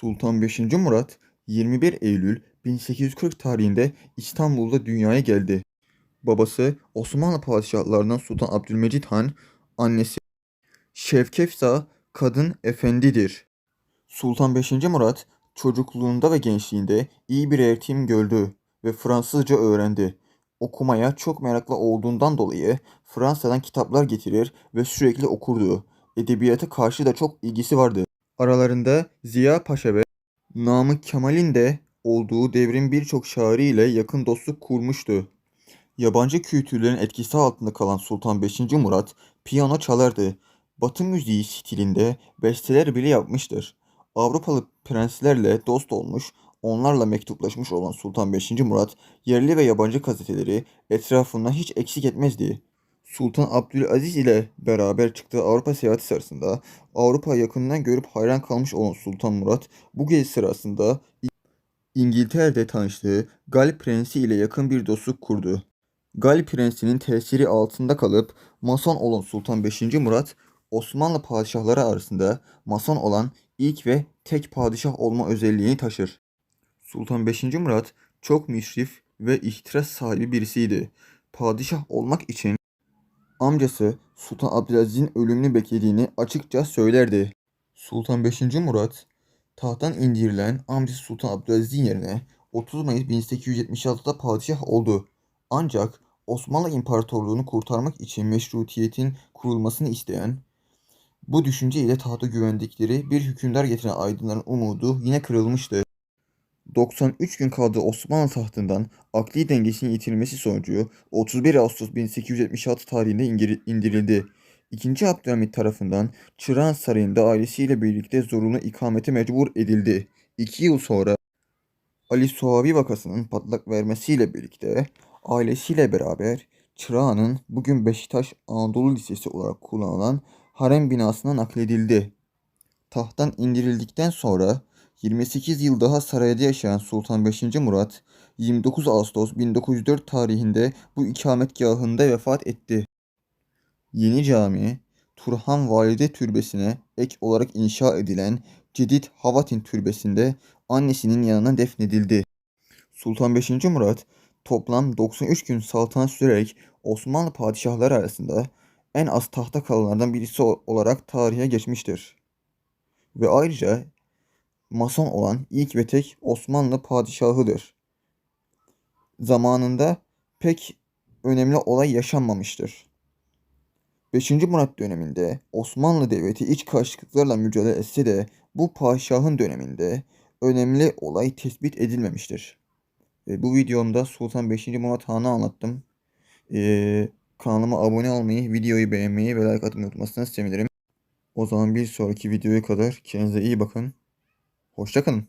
Sultan 5. Murat 21 Eylül 1840 tarihinde İstanbul'da dünyaya geldi. Babası Osmanlı padişahlarından Sultan Abdülmecit Han, annesi Şevkefza Kadın Efendidir. Sultan 5. Murat çocukluğunda ve gençliğinde iyi bir eğitim gördü ve Fransızca öğrendi. Okumaya çok meraklı olduğundan dolayı Fransa'dan kitaplar getirir ve sürekli okurdu. Edebiyata karşı da çok ilgisi vardı. Aralarında Ziya Paşa ve Namık Kemal'in de olduğu devrin birçok şairiyle yakın dostluk kurmuştu. Yabancı kültürlerin etkisi altında kalan Sultan 5. Murat piyano çalardı. Batı müziği stilinde besteler bile yapmıştır. Avrupalı prenslerle dost olmuş, onlarla mektuplaşmış olan Sultan 5. Murat yerli ve yabancı gazeteleri etrafından hiç eksik etmezdi. Sultan Abdülaziz ile beraber çıktığı Avrupa seyahati sırasında Avrupa yakından görüp hayran kalmış olan Sultan Murat bu gezi sırasında İngiltere'de tanıştığı Gal Prensi ile yakın bir dostluk kurdu. Gal Prensi'nin tesiri altında kalıp Mason olan Sultan 5. Murat, Osmanlı padişahları arasında Mason olan ilk ve tek padişah olma özelliğini taşır. Sultan 5. Murat çok müşrif ve ihtiras sahibi birisiydi. Padişah olmak için amcası Sultan Abdülaziz'in ölümünü beklediğini açıkça söylerdi. Sultan 5. Murat tahttan indirilen amcası Sultan Abdülaziz'in yerine 30 Mayıs 1876'da padişah oldu. Ancak Osmanlı İmparatorluğunu kurtarmak için meşrutiyetin kurulmasını isteyen, bu düşünce ile tahta güvendikleri bir hükümdar getiren aydınların umudu yine kırılmıştı. 93 gün kaldığı Osmanlı tahtından akli dengesini yitirmesi sonucu 31 Ağustos 1876 tarihinde indirildi. İkinci Abdülhamit tarafından Çırağan Sarayı'nda ailesiyle birlikte zorunlu ikamete mecbur edildi. İki yıl sonra Ali Suavi vakasının patlak vermesiyle birlikte ailesiyle beraber Çırağan'ın bugün Beşiktaş Anadolu Lisesi olarak kullanılan harem binasına nakledildi. Tahttan indirildikten sonra 28 yıl daha sarayda yaşayan Sultan 5. Murat 29 Ağustos 1904 tarihinde bu ikametgahında vefat etti. Yeni cami Turhan Valide Türbesi'ne ek olarak inşa edilen Cedid Havatin Türbesi'nde annesinin yanına defnedildi. Sultan 5. Murat toplam 93 gün saltanat sürerek Osmanlı padişahları arasında en az tahta kalanlardan birisi olarak tarihe geçmiştir. Ve ayrıca Mason olan ilk ve tek Osmanlı padişahıdır. Zamanında pek önemli olay yaşanmamıştır. 5. Murat döneminde Osmanlı Devleti iç karışıklıklarla mücadele etse de bu padişahın döneminde önemli olay tespit edilmemiştir. E, bu videomda Sultan 5. Murat Han'ı anlattım. E, kanalıma abone olmayı, videoyu beğenmeyi ve like atmayı unutmazsanız sevinirim. O zaman bir sonraki videoya kadar kendinize iyi bakın. Hoşçakalın.